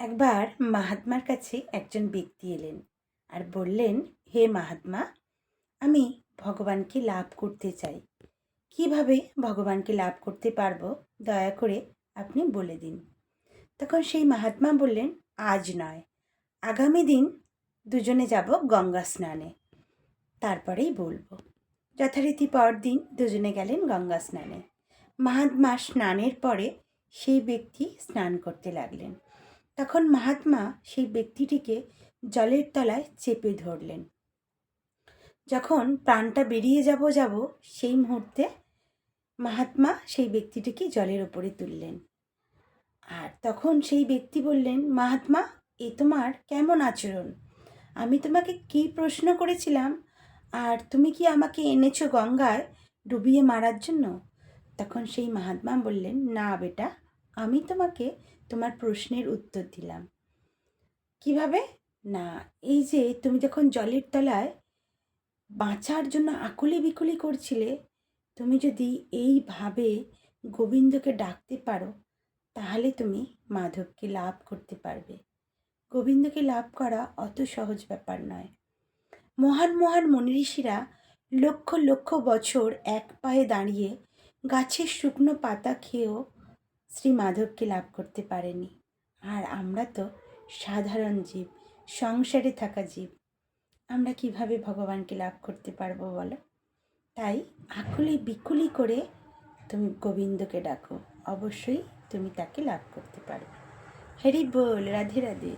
একবার মাহাত্মার কাছে একজন ব্যক্তি এলেন আর বললেন, হে মাহাত্মা, আমি ভগবানকে লাভ করতে চাই। কীভাবে ভগবানকে লাভ করতে পারব? দয়া করে আপনি বলে দিন। তখন সেই মাহাত্মা বললেন, আজ নয়, আগামী দিন দুজনে যাব গঙ্গা স্নানে। তারপরেই বলব। যথারীতি পরদিন দুজনে গেলেন গঙ্গা স্নানে। মাহাত্মা স্নানের পরে সেই ব্যক্তি স্নান করতে লাগলেন। তখন মাহাত্মা সেই ব্যক্তিটিকে জলের তলায় চেপে ধরলেন। যখন প্রাণটা বেরিয়ে যাব যাব সেই মুহূর্তে মাহাত্মা সেই ব্যক্তিটিকে জলের ওপরে তুললেন। আর তখন সেই ব্যক্তি বললেন, মাহাত্মা, এ তোমার কেমন আচরণ? আমি তোমাকে কী প্রশ্ন করেছিলাম? আর তুমি কি আমাকে এনেছো গঙ্গায় ডুবিয়ে মারার জন্য? তখন সেই মাহাত্মা বললেন, না বেটা আমি তোমাকে তোমার প্রশ্নের উত্তর দিলাম। কীভাবে? না, এই যে তুমি যখন জলের তলায় বাঁচার জন্য আকুলি বিকুলি করছিলে, তুমি যদি এইভাবে গোবিন্দকে ডাকতে পারো, তাহলে তুমি মাধবকে লাভ করতে পারবে। গোবিন্দকে লাভ করা অত সহজ ব্যাপার নয়। মহান মহান মনি ঋষিরা লক্ষ লক্ষ বছর এক পায়ে দাঁড়িয়ে গাছের শুকনো পাতা খেয়েও শ্রী মাধবকে লাভ করতে পারেনি। আর আমরা তো সাধারণ জীব, সংসারে থাকা জীব। আমরা কীভাবে ভগবানকে লাভ করতে পারব বলো? তাই আকুলি বিকুলি করে তুমি গোবিন্দকে ডাকো। অবশ্যই তুমি তাকে লাভ করতে পারবে। হরি বল, রাধে রাধে।